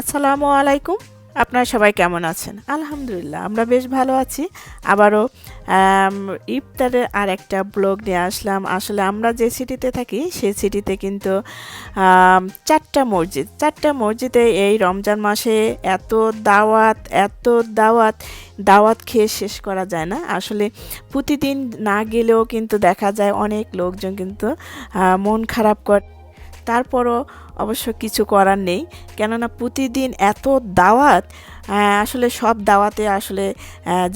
আসসালামু আলাইকুম। আপনারা সবাই কেমন আছেন? আলহামদুলিল্লাহ, আমরা বেশ ভালো আছি। আবারও ইফতারের আর একটা ব্লগ নিয়ে আসলাম। আসলে আমরা যে সিটিতে থাকি সেই সিটিতে কিন্তু চারটা মসজিদ। চারটা মসজিদে এই রমজান মাসে এত দাওয়াত এত দাওয়াত দাওয়াত খেয়ে শেষ করা যায় না। আসলে প্রতিদিন না গেলেও কিন্তু দেখা যায় অনেক লোকজন কিন্তু মন খারাপ করে তারপরও অবশ্য কিছু করার নেই। কেননা প্রতিদিন এত দাওয়াত আসলে সব দাওয়াতে আসলে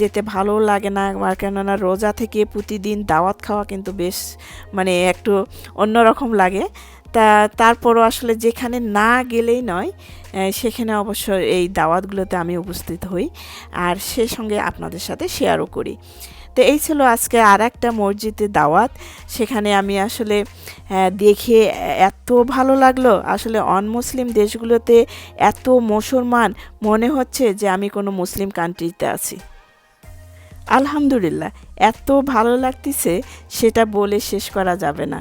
যেতে ভালো লাগে না। কেননা রোজা থেকে প্রতিদিন দাওয়াত খাওয়া কিন্তু বেশ মানে একটু অন্যরকম লাগে। তা, তারপরও আসলে যেখানে না গেলেই নয় সেখানে অবশ্য এই দাওয়াতগুলোতে আমি উপস্থিত হই। আর সে সঙ্গে আপনাদের সাথে শেয়ারও করি। তো এই ছিল আজকে আর একটা মসজিদে দাওয়াত। সেখানে আমি আসলে দেখে এত ভালো লাগল। আসলে অনমুসলিম দেশগুলোতে এত মুসলমান, মনে হচ্ছে যে আমি কোনো মুসলিম কান্ট্রিতে আছি। আলহামদুলিল্লাহ, এত ভালো লাগতেছে, সেটা বলে শেষ করা যাবে না।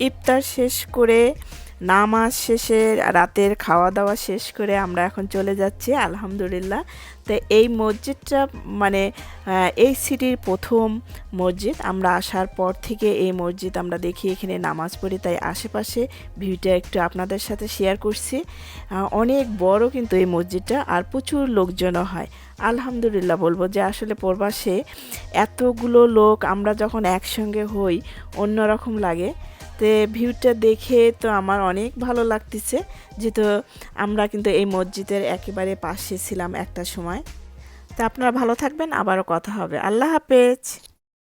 ইফতার শেষ করে নামাজ শেষে রাতের খাওয়া দাওয়া শেষ করে আমরা এখন চলে যাচ্ছি, আলহামদুলিল্লাহ। তো এই মসজিদটা মানে এই সিটির প্রথম মসজিদ। আমরা আসার পর থেকে এই মসজিদ আমরা দেখি এখানে নামাজ পড়ি, তাই আশেপাশে ভিউটা একটু আপনাদের সাথে শেয়ার করছি। অনেক বড় কিন্তু এই মসজিদটা, আর প্রচুর লোকজনও হয়। আলহামদুলিল্লাহ বলব যে আসলে প্রবাসে এতগুলো লোক আমরা যখন একসঙ্গে হই, অন্যরকম লাগে। তো ভিউটা দেখে তো আমার অনেক ভালো লাগতেছে, যেহেতু আমরা কিন্তু এই মসজিদের একেবারে পাশে ছিলাম একটা সময়। তা আপনারা ভালো থাকবেন, আবারও কথা হবে। আল্লাহ হাফেজ।